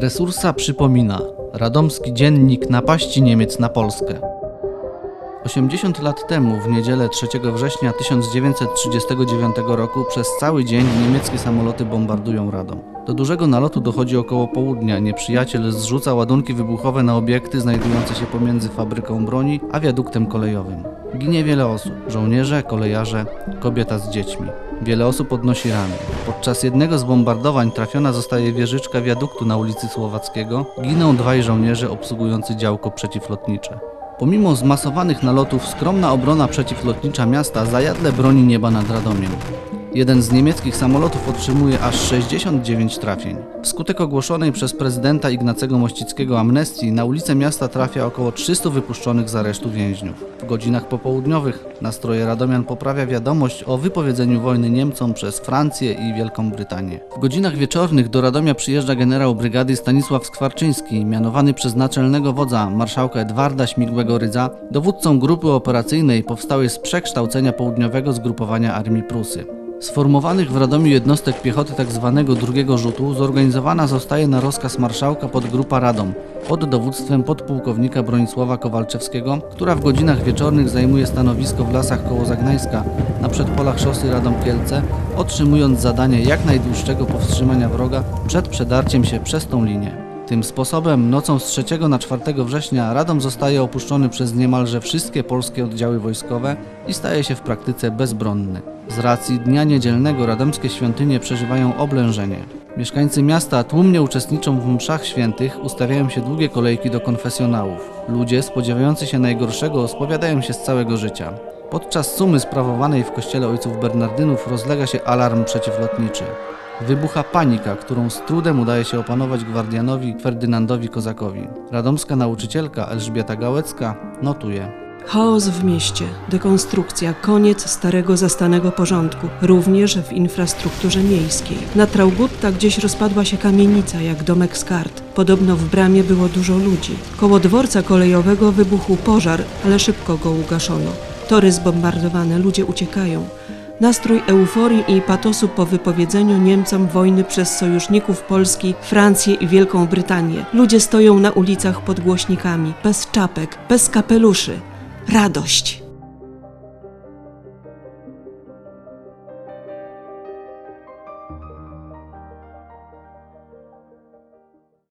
Resursa przypomina Radomski dziennik napaści Niemiec na Polskę. 80 lat temu, w niedzielę 3 września 1939 roku, przez cały dzień niemieckie samoloty bombardują Radom. Do dużego nalotu dochodzi około południa. Nieprzyjaciel zrzuca ładunki wybuchowe na obiekty znajdujące się pomiędzy fabryką broni a wiaduktem kolejowym. Ginie wiele osób: żołnierze, kolejarze, kobieta z dziećmi. Wiele osób odnosi rany. Podczas jednego z bombardowań trafiona zostaje wieżyczka wiaduktu na ulicy Słowackiego. Giną dwaj żołnierze obsługujący działko przeciwlotnicze. Pomimo zmasowanych nalotów, skromna obrona przeciwlotnicza miasta zajadle broni nieba nad Radomiem. Jeden z niemieckich samolotów otrzymuje aż 69 trafień. Wskutek ogłoszonej przez prezydenta Ignacego Mościckiego amnestii na ulice miasta trafia około 300 wypuszczonych z aresztu więźniów. W godzinach popołudniowych nastroje Radomian poprawia wiadomość o wypowiedzeniu wojny Niemcom przez Francję i Wielką Brytanię. W godzinach wieczornych do Radomia przyjeżdża generał brygady Stanisław Skwarczyński, mianowany przez naczelnego wodza marszałka Edwarda Śmigłego Rydza dowódcą grupy operacyjnej powstałej z przekształcenia południowego zgrupowania Armii Prusy. Sformowanych w Radomiu jednostek piechoty tzw. drugiego rzutu zorganizowana zostaje na rozkaz marszałka podgrupa Radom pod dowództwem podpułkownika Bronisława Kowalczewskiego, która w godzinach wieczornych zajmuje stanowisko w lasach koło Zagnańska na przedpolach szosy Radom-Kielce, otrzymując zadanie jak najdłuższego powstrzymania wroga przed przedarciem się przez tą linię. Tym sposobem nocą z 3 na 4 września Radom zostaje opuszczony przez niemalże wszystkie polskie oddziały wojskowe i staje się w praktyce bezbronny. Z racji dnia niedzielnego radomskie świątynie przeżywają oblężenie. Mieszkańcy miasta tłumnie uczestniczą w mszach świętych, ustawiają się długie kolejki do konfesjonałów. Ludzie spodziewający się najgorszego spowiadają się z całego życia. Podczas sumy sprawowanej w kościele ojców Bernardynów rozlega się alarm przeciwlotniczy. Wybucha panika, którą z trudem udaje się opanować gwardianowi Ferdynandowi Kozakowi. Radomska nauczycielka Elżbieta Gałecka notuje. Chaos w mieście, dekonstrukcja, koniec starego zastanego porządku, również w infrastrukturze miejskiej. Na Traugutta gdzieś rozpadła się kamienica, jak domek z kart. Podobno w bramie było dużo ludzi. Koło dworca kolejowego wybuchł pożar, ale szybko go ugaszono. Tory zbombardowane, ludzie uciekają. Nastrój euforii i patosu po wypowiedzeniu Niemcom wojny przez sojuszników Polski, Francję i Wielką Brytanię. Ludzie stoją na ulicach pod głośnikami, bez czapek, bez kapeluszy. Radość!